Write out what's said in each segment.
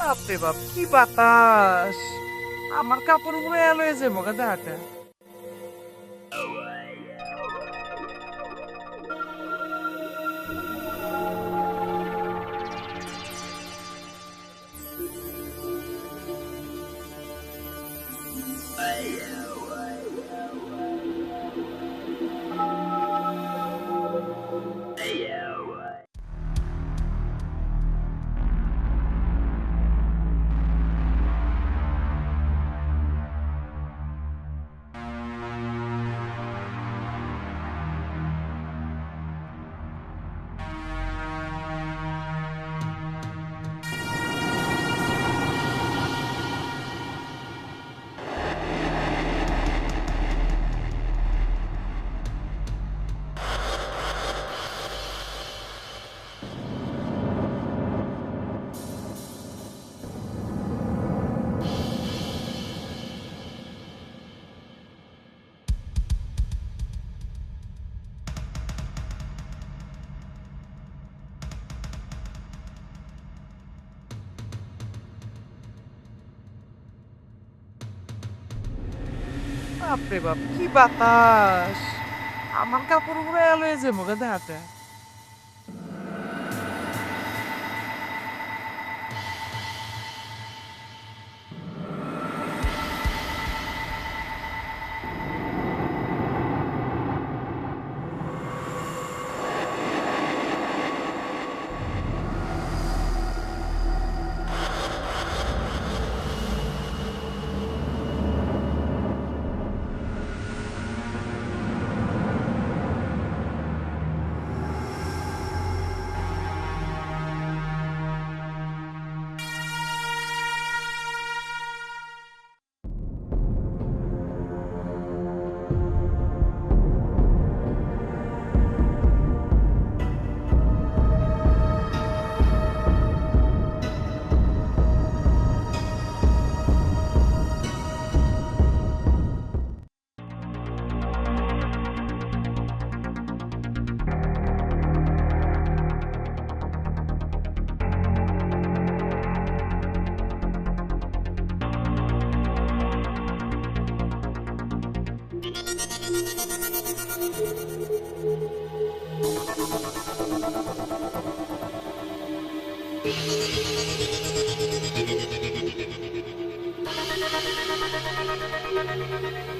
বাপরে বাপ কি বাতাস? আমার কাপড়গুলো এলো এসে মগা দেখাটা বাপরে বাপ কি বাতাস? আমার কাপড় কাপড়গুলো এলো যে মুখে দেখাটা Thank you.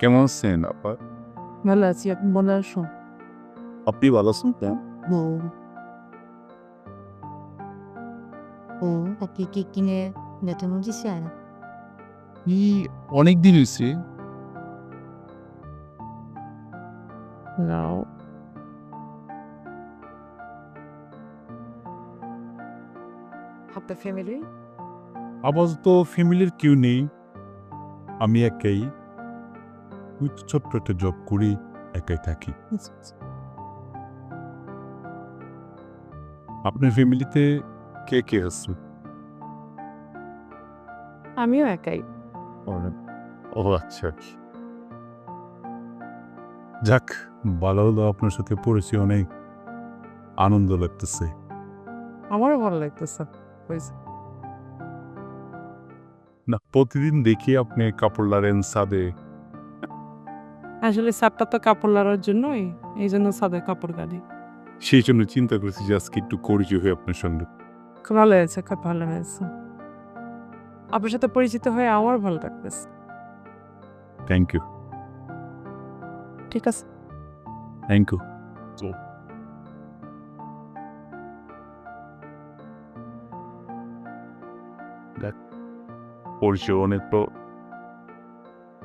কেমন আছেন আপা? ভালো আছি আপনি ভালো আসুন আপনি ভালো আছেন ও ও আপনি কি কিনে বেতনও দিছেন এই অনেক দিন হয়েছে নাও আপনার ফ্যামিলি আপাতত ফ্যামিলির কেউ নেই। আমি একাই। ওই ছোট্ট একটা জব করি একাই থাকি। আপনার ফ্যামিলিতে কে কে আছে? আমিও একাই। ও আচ্ছা। যাক ভালো হলো আপনার সাথে পড়েছি অনেক। আনন্দ লাগতেছে। আমারও ভালো লাগতেছে। না প্রতিদিন দেখি আপনি কাপড় লারেন সাদে আসলে সারটা তো কাপড় লড়ার জন্যই এই জন্য সাদা কাপড় গাড়ি। সেই জন্য চিন্তা করেছি যে আজকে একটু পরিচয় হয়ে আপনার সঙ্গে। খুব ভালো হয়েছে খুব ভালো হয়েছে। আপনার সাথে পরিচিত হয়ে আমার ভালো লাগতেছে। থ্যাংক ইউ ঠিক আছে। থ্যাংক ইউ পরিচয় অনেক তো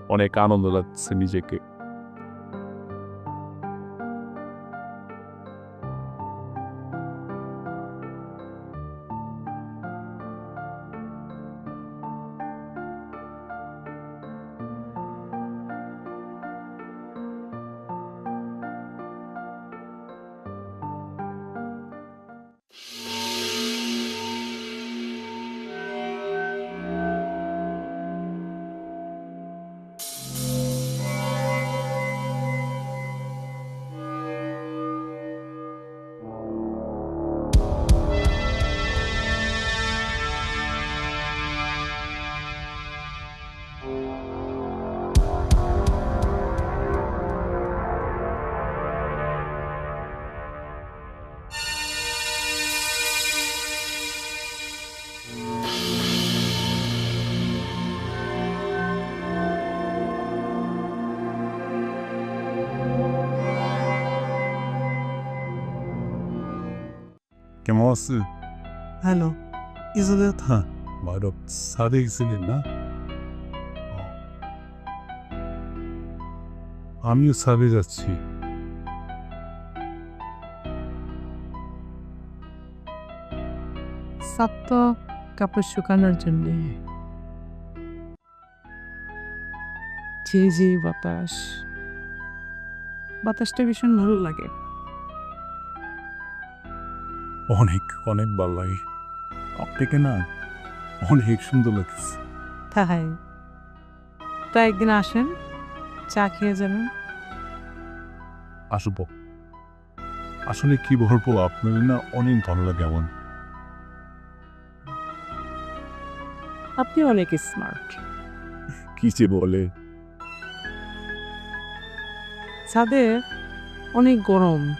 অনেক আনন্দ লাগছে নিজেকে। কেমন আছে হ্যালো ইজুলেত হ্যাঁ মারব সাদে গেছিলেন আমিও সাদে যাচ্ছি সাত কাপড় শুকানোর জন্য ঝি ঝি বাতাস বাতাসটা ভীষণ ভালো লাগে অনেক অনেক ভালো লাগে। আপনাকে না অনেক সুন্দর লাগছে তাই? তা একদিন আসেন চা খেয়ে যাবেন। আসব। আসলে কি বলব আপনার না অনেক ভালো লাগে আমার। আপনি অনেক স্মার্ট। কি যে বলে। ছাদে অনেক গরম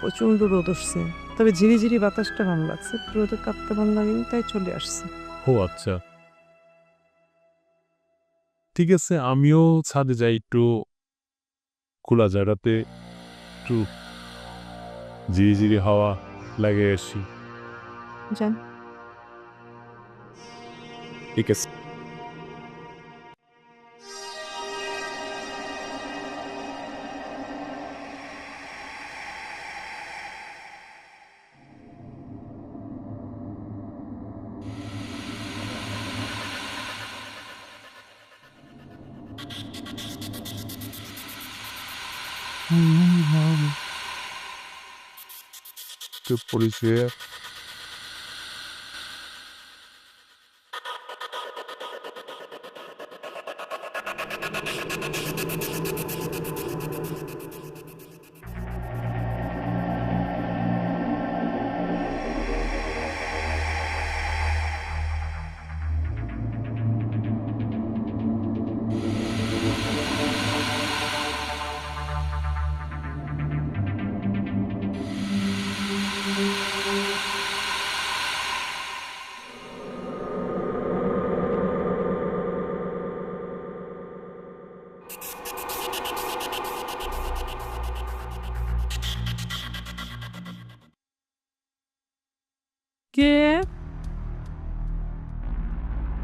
প্রচণ্ড রোদ উঠছে। তবে ঝিরি ঝিরি বাতাসটা ভালো লাগছে। রোদে কাঁপতে ভালো লাগেনি তাই চলে আসছে। ও আচ্ছা। ঠিক আছে আমিও ছাদে যাই একটু। খোলা জায়গাতে একটু জিরি জিরি হাওয়া লাগে আসি। যান। ঠিক আছে। একটু পরিচয় কে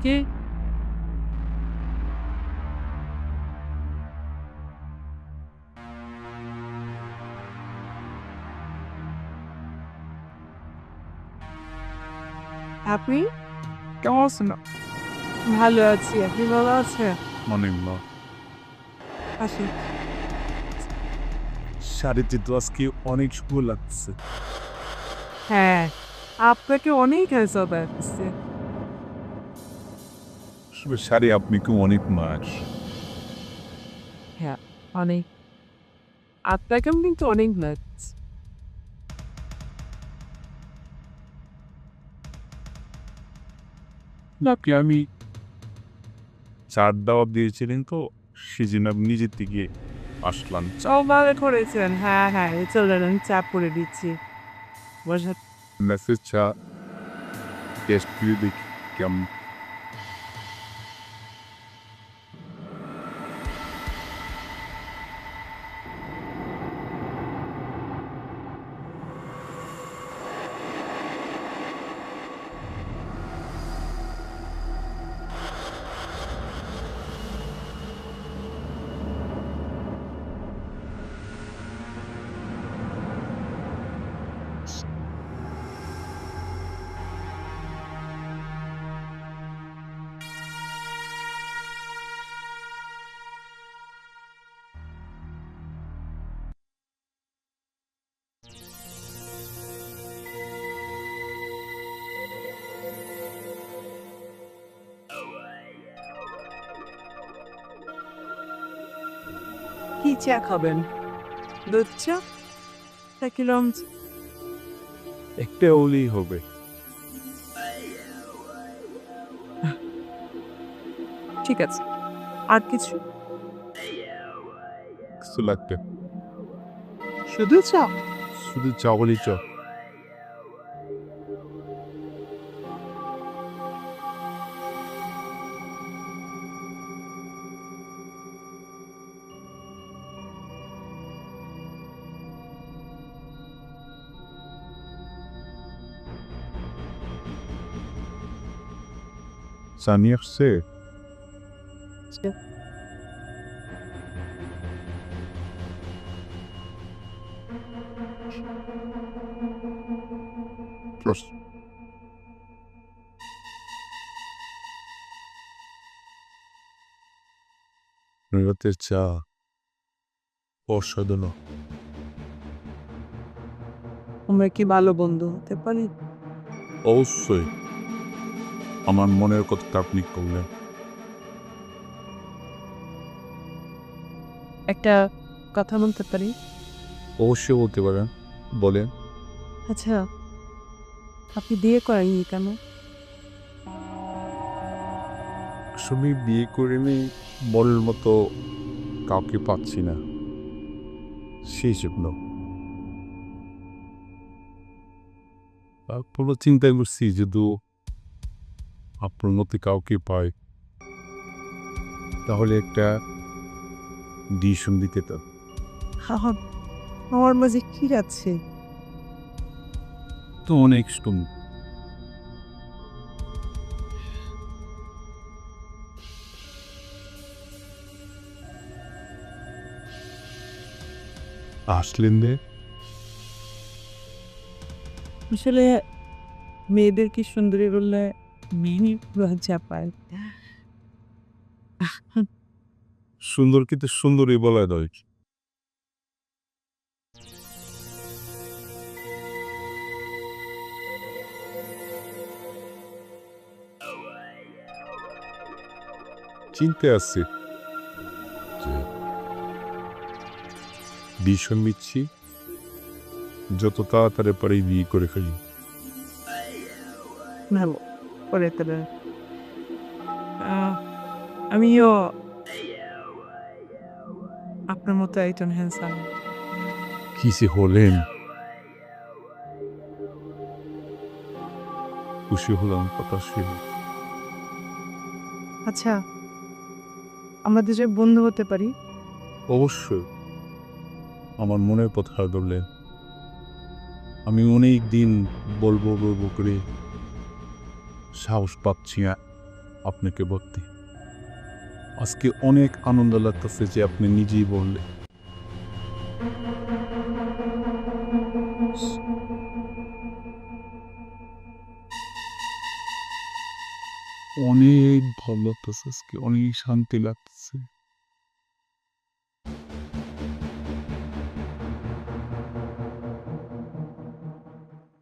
কে? আপনি? কেমন আছেন? ভালো আছি। আপনি ভালো আছেন? অনেক না আসি শাড়িতে তো আজকে অনেক সুন্দর লাগছে। হ্যাঁ আপনাকে অনেক হ্যান্ডসাম লাগছে শাড়ি আপনি অনেক মাস হ্যাঁ অনেক। আপনাকেও কিন্তু অনেক লাগছে নাকি আমি চার দাওয়াত দিয়েছিলেন তো সেদিন আমি নিজের থেকে আসলাম। সব ভালো করেছেন। হ্যাঁ হ্যাঁ চলেন আমি চাপ করে দিচ্ছি। বসে মেসেজ চা টেস্ট করে দেখি কেমন কি চা খাবেন? দুধ চা? নাকি রং চা? একটা ওলি হবে। ঠিক আছে। আর কিছু? কিছু লাগবে। শুধু চা? শুধু চাওয়ালি চ। সানি আসছে Prost. রাতের চা অসাধারণ আমরা কি ভালো বন্ধু হতে পারি অবশ্যই আমার মনের কথা আপনি করলেন। একটা কথা বলতে পারি? অবশ্যই বলতে পারেন। বলেন। আচ্ছা আপনি বিয়ে করেননি কেন? আসলে বিয়ে করে আমি মনের মতো কাউকে পাচ্ছি না। সেই জন্য। তারপর চিন্তা করছি যদি আপনার কাউকে পায় তাহলে একটা ডিসিশন দিতে তো। আমার আমার মাঝে কি যাচ্ছে তো অনেক শুন আসলেন দে আসলে মেয়েদের কি সুন্দরী বললে মেয়ে লজ্জা পায়। সুন্দর কিন্তু সুন্দরী বলা নয়। চিনতে আসছে ভীষণ মিচ্ছি যত তাড়াতাড়ি পারি বিয়ে করে ফেলি। ভালো করে তবে আমিও আপনার মতো একজন হ্যান্ডসাম কিসে হলেন? খুশি হলাম কথা শুনে আচ্ছা আমরা দুজন বন্ধু হতে পারি? অবশ্যই। আমার মনের কথা বললেন আমি অনেক দিন বলব বলব করে সাহস পাচ্ছি আপনাকে বলতে। আজকে অনেক আনন্দ লাগতেছে যে আপনি নিজেই বললেন। অনেক ভালো লাগতেছে আজকে, অনেক শান্তি লাগতেছে।